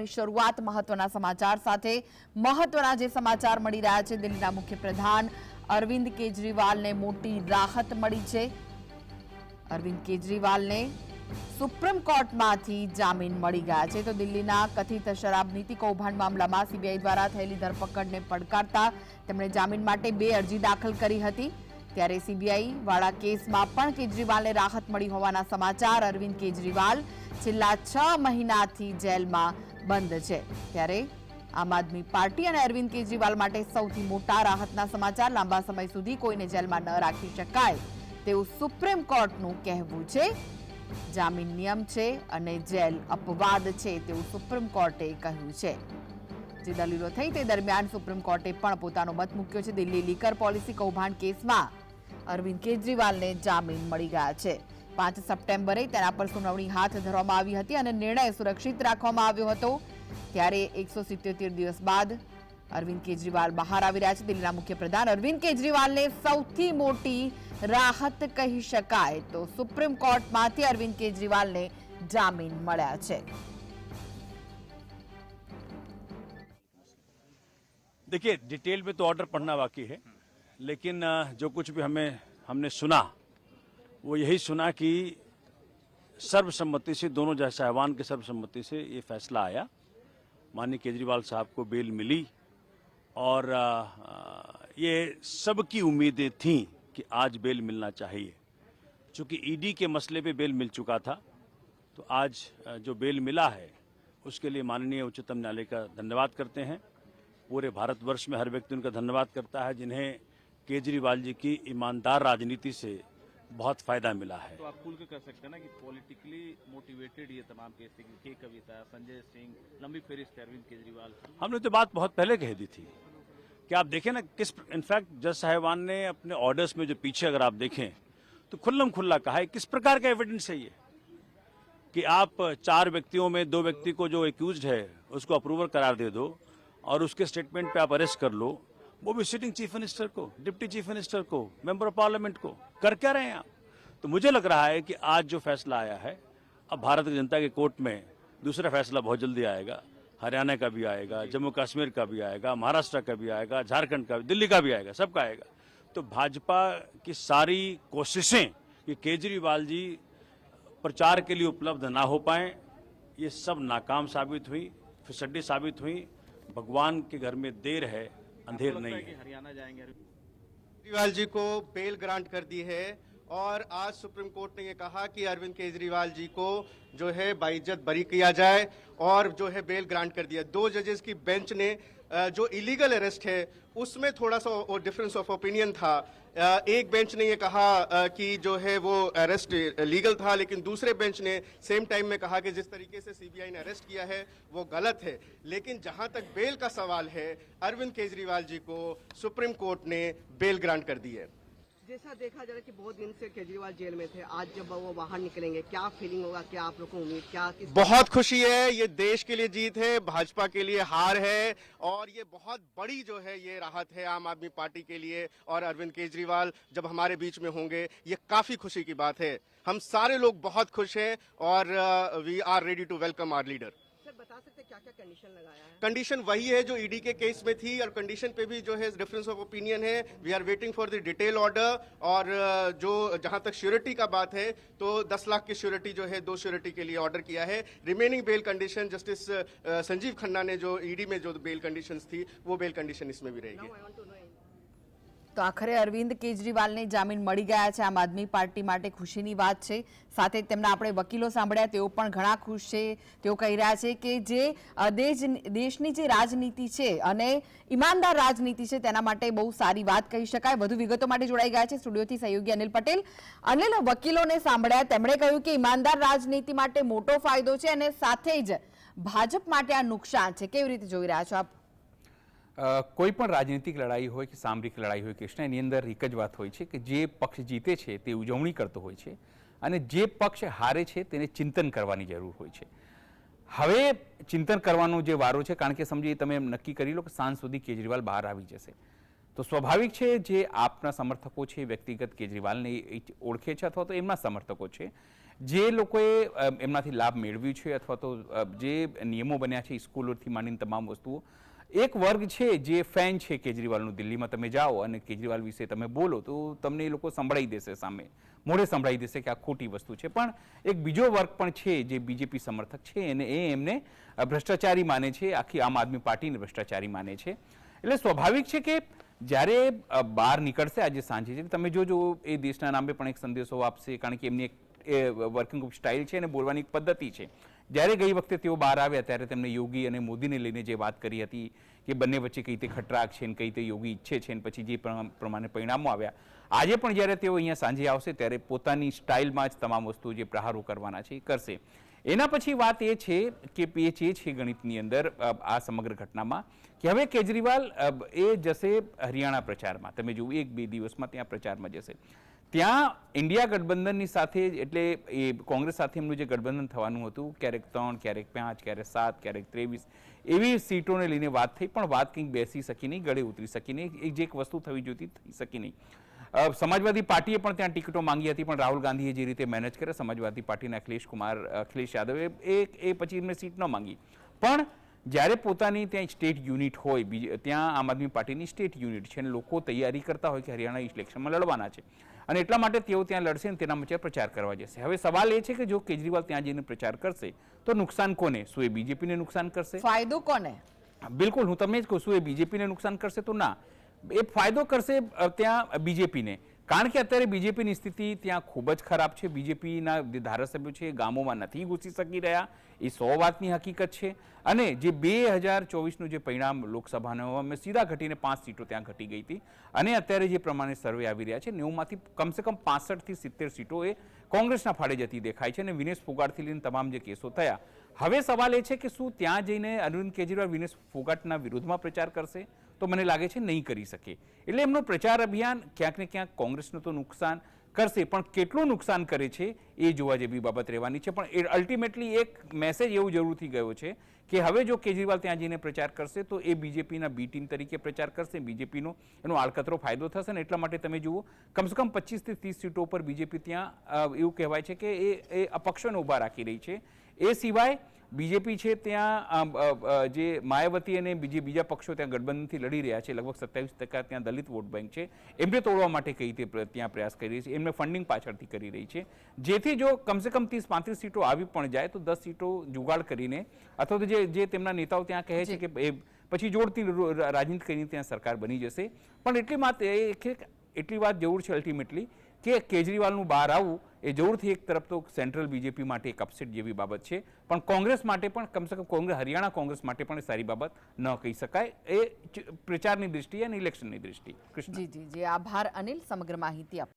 શરૂઆત મહત્વના સમાચાર સાથે. મહત્વના જે સમાચાર મળી રહ્યા છે, દિલ્હીના મુખ્યપ્રધાન અરવિંદ કેજરીવાલને મોટી રાહત મળી છે. અરવિંદ કેજરીવાલને સુપ્રીમ કોર્ટમાંથી જામીન મળી ગયા છે. તો દિલ્હીના કથિત શરાબ નીતિ કૌભાંડ મામલામાં સીબીઆઈ દ્વારા થયેલી ધરપકડને પડકારતા તેમણે જામીન માટે બે અરજી દાખલ કરી હતી. ત્યારે સીબીઆઈ વાળા કેસમાં પણ કેજરીવાલને રાહત મળી હોવાના સમાચાર અરવિંદ કેજરીવાલ છેલ્લા છ મહિનાથી જેલમાં બંધ છે. ત્યારે આમ આદમી પાર્ટી અને અરવિંદ કેજરીવાલ માટે સૌથી મોટા રાહતના સમાચાર લાંબા સમય સુધી કોઈને જેલમાં ન રાખી શકાય તેવું સુપ્રીમ કોર્ટનું કહેવું છે. જામીન નિયમ છે અને જેલ અપવાદ છે તેવું સુપ્રીમ કોર્ટે કહ્યું છે. જે દલીલો થઈ તે દરમિયાન સુપ્રીમ કોર્ટે પણ પોતાનો મત મૂક્યો છે. દિલ્હી લીકર પોલિસી કૌભાંડ કેસમાં અરવિંદ કેજરીવાલને જામીન મળી ગયા છે. પાંચ સપ્ટેમ્બરે તેના પર સુનાવણી હાથ ધરવામાં આવી હતી અને નિર્ણય સુરક્ષિત રાખવામાં આવ્યો હતો ત્યારે એકસો સિત્યોતેર દિવસ બાદ અરવિંદ કેજરીવાલ બહાર આવી રહ્યા છે દિલ્હીના મુખ્યપ્રધાન અરવિંદ કેજરીવાલને સૌથી મોટી રાહત કહી શકાય તો સુપ્રીમ કોર્ટમાંથી અરવિંદ કેજરીવાલને જામીન મળ્યા છે देखिए डिटेल में तो ऑर्डर पढ़ना बाकी है लेकिन अ, जो कुछ भी हमें हमने सुना वो यही सुना कि सर्वसम्मति से, दोनों जज साहबान के सर्वसम्मति से ये फैसला आया। माननीय केजरीवाल साहब को बेल मिली और ये सबकी उम्मीदें थीं कि आज बेल मिलना चाहिए। चूँकि ईडी के मसले पे बेल मिल चुका था तो आज जो बेल मिला है, उसके लिए माननीय उच्चतम न्यायालय का धन्यवाद करते हैं। पूरे भारतवर्ष में हर व्यक्ति उनका धन्यवाद करता है, जिन्हें केजरीवाल जी की ईमानदार राजनीति से बहुत फ़ायदा मिला है। तो आप खुल के कर सकते हैं ना कि पॉलिटिकली मोटिवेटेड ये तमाम केस थे के कविता संजय सिंह लंबी फेरिस्त अरविंद केजरीवाल। हमने तो बात बहुत पहले कह दी थी कि आप देखें ना किस इनफैक्ट जज साहिबान ने अपने ऑर्डर्स में जो पीछे अगर आप देखें तो खुल्लम खुल्ला कहा है किस प्रकार का एविडेंस है ये? कि आप चार व्यक्तियों में दो व्यक्ति को जो एक्यूज है उसको अप्रूवल करार दे दो और उसके स्टेटमेंट पे आप अरेस्ट कर लो वो भी सिटिंग चीफ मिनिस्टर को डिप्टी चीफ मिनिस्टर को मेंबर ऑफ़ पार्लियामेंट को। कर क्या रहे हैं आप? तो मुझे लग रहा है कि आज जो फैसला आया है अब भारत की जनता के कोर्ट में दूसरा फैसला बहुत जल्दी आएगा। हरियाणा का भी आएगा जम्मू कश्मीर का भी आएगा महाराष्ट्र का भी आएगा झारखंड का भी दिल्ली का भी आएगा सबका आएगा। तो भाजपा की सारी कोशिशें कि केजरीवाल जी प्रचार के लिए उपलब्ध ना हो पाए ये सब नाकाम साबित हुई फिसड्डी साबित हुई। भगवान के घर में देर है अंधेर नहीं है। हरियाणा जाएँगे? केजरीवाल जी को बेल ग्रांट कर दी है और आज सुप्रीम कोर्ट ने ये कहा कि अरविंद केजरीवाल जी को जो है बाइज्जत बरी किया जाए और जो है बेल ग्रांट कर दिया। दो जजेस की बेंच ने जो इलीगल अरेस्ट है उसमें थोड़ा सा डिफरेंस ऑफ ओपिनियन था अ, एक बेंच ने ये कहा अ, कि जो है वो अरेस्ट लीगल था लेकिन दूसरे बेंच ने सेम टाइम में कहा कि जिस तरीके से सीबीआई ने अरेस्ट किया है वो गलत है लेकिन जहां तक बेल का सवाल है अरविंद केजरीवाल जी को सुप्रीम कोर्ट ने बेल ग्रांट कर दी है जैसा देखा जा रहा है कि बहुत दिन से केजरीवाल जेल में थे। आज जब वो बाहर निकलेंगे, क्या फीलिंग होगा? क्या आप लोग को उम्मीद? क्या बहुत खुशी है, ये देश के लिए जीत है, भाजपा के लिए हार है, और ये बहुत बड़ी जो है, ये राहत है आम आदमी पार्टी के लिए, और अरविंद केजरीवाल जब हमारे बीच में होंगे, ये काफ़ी खुशी की बात है। हम सारे लोग बहुत खुश हैं, और we are ready to welcome our leader बता सकते क्या क्या कंडीशन लगाया है? कंडीशन वही है जो ईडी के केस में थी और कंडीशन पे भी जो है डिफरेंस ऑफ़ ओपिनियन है। We are waiting for the detail order और जो जहाँ तक श्योरिटी का बात है तो 10 लाख की श्योरिटी जो है दो श्योरिटी के लिए ऑर्डर किया है। Remaining bail condition justice Sanjiv Khanna ने जो ईडी में जो बेल कंडीशन थी वो बेल कंडीशन इसमें भी रहेगी। તો આખરે અરવિંદ કેજરીવાલને જામીન મળી ગયા છે. આમ આદમી પાર્ટી માટે ખુશીની વાત છે. સાથે તેમના આપણે વકીલો સાંભળ્યા, તેઓ પણ ઘણા ખુશ છે. તેઓ કહી રહ્યા છે કે જે દેશ દેશની જે રાજનીતિ છે અને ઈમાનદાર રાજનીતિ છે, તેના માટે બહુ સારી વાત કહી શકાય. વધુ વિગતો માટે જોડાઈ ગયા છે સ્ટુડિયોથી સહયોગી અનિલ પટેલ. અનિલ, વકીલોને સાંભળ્યા, તેમણે કહ્યું કે ઈમાનદાર રાજનીતિ માટે મોટો ફાયદો છે અને સાથે જ ભાજપ માટે આ નુકસાન છે. કેવી રીતે જોઈ રહ્યા છો આપ? કોઈ પણ રાજનીતિક લડાઈ હોય કે સામરિક લડાઈ હોય કૃષ્ણ, એની અંદર એક જ વાત હોય છે કે જે પક્ષ જીતે છે તે ઉજવણી કરતો હોય છે અને જે પક્ષ હારે છે તેને ચિંતન કરવાની જરૂર હોય છે. હવે ચિંતન કરવાનો જે વારો છે, કારણ કે સમજી તમે નક્કી કરી લો કે સાંજ સુધી કેજરીવાલ બહાર આવી જશે. તો સ્વાભાવિક છે જે આપના સમર્થકો છે, વ્યક્તિગત કેજરીવાલને ઓળખે છે અથવા તો એમના સમર્થકો છે, જે લોકોએ એમનાથી લાભ મેળવ્યું છે અથવા તો જે નિયમો બન્યા છે સ્કૂલોથી માંડીને તમામ વસ્તુઓ એક વર્ગ છે જે ફેન છે કેજરીવાલનું દિલ્હીમાં તમે જાઓ અને કેજરીવાલ વિશે તમે બોલો તો તમને એ લોકો સંભળાઈ દેશે સામે. મોઢે સંભળાઈ દેશે કે આ ખોટી વસ્તુ છે. પણ એક બીજો વર્ગ પણ છે જે બીજેપી સમર્થક છે અને એ એમને ભ્રષ્ટાચારી માને છે, આખી આમ આદમી પાર્ટીને ભ્રષ્ટાચારી માને છે. એટલે સ્વાભાવિક છે કે જ્યારે બહાર નીકળશે આજે સાંજે છે તમે જોજો, એ દેશના નામે પણ એક સંદેશો આપશે, કારણ કે એમની એક વર્કિંગ સ્ટાઇલ છે અને બોલવાની એક પદ્ધતિ છે. જ્યારે ગઈ વખતે તેઓ બહાર આવ્યા, ત્યારે તેમણે યોગી અને મોદીને લઈને જે વાત કરી હતી કે બંને વચ્ચે કઈ રીતે ખટરાક છે ને કઈ રીતે યોગી ઈચ્છે છે ને પછી જે પ્રમા- પ્રમાણે પરિણામો આવ્યા. આજે પણ જ્યારે તેઓ અહીંયા સાંજે આવશે, ત્યારે પોતાની સ્ટાઇલમાં જ તમામ વસ્તુ જે પ્રહારો કરવાના છે કરશે. એના પછી વાત એ છે કે એ છે ગણિતની અંદર આ સમગ્ર ઘટનામાં, કે હવે કેજરીવાલ એ જશે હરિયાણા પ્રચારમાં. તમે જુઓ, એક બે દિવસમાં ત્યાં પ્રચારમાં જશે. ત્યાં ઇન્ડિયા ગઠબંધનની સાથે, એટલે એ કોંગ્રેસ સાથે એમનું જે ગઠબંધન થવાનું હતું, ક્યારેક ત્રણ, ક્યારેક પાંચ, ક્યારેક સાત, ક્યારેક ત્રેવીસ, એવી સીટોને લઈને વાત થઈ, પણ વાત કંઈક બેસી શકી નહીં, ગળે ઉતરી શકી નહીં જે એક વસ્તુ થવી જોઈતી, થઈ શકી નહીં. સમાજવાદી પાર્ટીએ પણ ત્યાં ટિકિટો માંગી હતી પણ રાહુલ ગાંધીએ જે રીતે મેનેજ કરે સમાજવાદી પાર્ટીના અખિલેશ કુમાર અખિલેશ યાદવે એ એ પછી એમને સીટ ન માંગી. પણ જ્યારે પોતાની ત્યાં સ્ટેટ યુનિટ હોય ત્યાં આમ આદમી પાર્ટીની સ્ટેટ યુનિટ છે અને લોકો તૈયારી કરતા હોય કે હરિયાણા ઇલેક્શનમાં લડવાના છે. અને એટલા માટે તેઓ ત્યાં લડશે અને તેના માટે પ્રચાર કરવા જશે. હવે સવાલ એ છે કે જો કેજરીવાલ ત્યાં જઈને પ્રચાર કરશે તો નુકસાન કોને? શું એ બીજેપીને નુકસાન કરશે? ફાયદો કોને? બિલકુલ હું તમને જ કહું છું એ બીજેપીને નુકસાન કરશે તો ના. એ ફાયદો કરશે ત્યાં બીજેપીને. કારણ કે અત્યારે બીજેપીની સ્થિતિ ત્યાં ખૂબ જ ખરાબ છે. બીજેપીના ધારાસભ્યો છે એ ગામોમાં નથી ઘૂસી શકી રહ્યા. એ સો વાતની હકીકત છે. અને જે બે હજાર ચોવીસનું જે પરિણામ લોકસભાનું, અમે સીધા ઘટીને પાંચ સીટો ત્યાં ઘટી ગઈ હતી. અને અત્યારે જે પ્રમાણે સર્વે આવી રહ્યા છે, નેવુંમાંથી કમસે કમ પાસઠથી સિત્તેર સીટો એ કોંગ્રેસના ફાળે જતી દેખાય છે. અને વિનેશ ફોગાટથી લઈને તમામ જે કેસો થયા. હવે સવાલ એ છે કે શું ત્યાં જઈને અરવિંદ કેજરીવાલ વિનેશ ફોગાટના વિરોધમાં પ્રચાર કરશે? તો મને લાગે છે નહીં કરી શકે. એટલે એમનો પ્રચાર અભિયાન ક્યાંક ને ક્યાંક કોંગ્રેસનું તો નુકસાન કરશે, પણ કેટલું નુકસાન કરે છે એ જોવા જેવી બાબત રહેવાની છે. પણ એ અલ્ટિમેટલી એક મેસેજ એવું જરૂરથી ગયો છે કે હવે જો કેજરીવાલ ત્યાં જઈને પ્રચાર કરશે, તો એ બીજેપીના બી ટીમ તરીકે પ્રચાર કરશે, બીજેપીનો એનો આડકતરો ફાયદો થશે ને એટલા માટે તમે જુઓ, કમસે કમ પચીસથી ત્રીસ સીટો ઉપર બીજેપી ત્યાં એવું કહેવાય છે કે એ એ અપક્ષોને ઊભા રાખી રહી છે. એ સિવાય બીજેપી છે ત્યાં જે માયાવતી અને બીજી બીજા પક્ષો ત્યાં ગઠબંધનથી લડી રહ્યા છે લગભગ સત્યાવીસ ટકા ત્યાં દલિત વોટ બેંક છે. એમને તોડવા માટે કઈ રીતે ત્યાં પ્રયાસ કરી રહી છે? એમને ફંડિંગ પાછળથી કરી રહી છે. જેથી જો કમસે કમ ત્રીસ પાંત્રીસ સીટો આવી પણ જાય તો દસ સીટો જુગાડ કરીને અથવા તો જે જે તેમના નેતાઓ ત્યાં કહે છે કે એ પછી જોડતી રાજનીતિ કરીને ત્યાં સરકાર બની જશે. પણ એટલી માત્ર એ એટલી વાત જરૂર છે અલ્ટિમેટલી કે કેજરીવાલનું બહાર આવવું એ જરૂરથી એક તરફ તો સેન્ટ્રલ બીજેપી માટે એક અપસેટ જેવી બાબત છે. પણ કોંગ્રેસ માટે પણ કમસે કમ કોંગ્રેસ હરિયાણા કોંગ્રેસ માટે પણ સારી બાબત ન કહી શકાય. એ પ્રચારની દ્રષ્ટિએ અને ઇલેક્શનની દ્રષ્ટિ. કૃષ્ણ. જી જી જી. આભાર અનિલ. સમગ્ર માહિતી આપ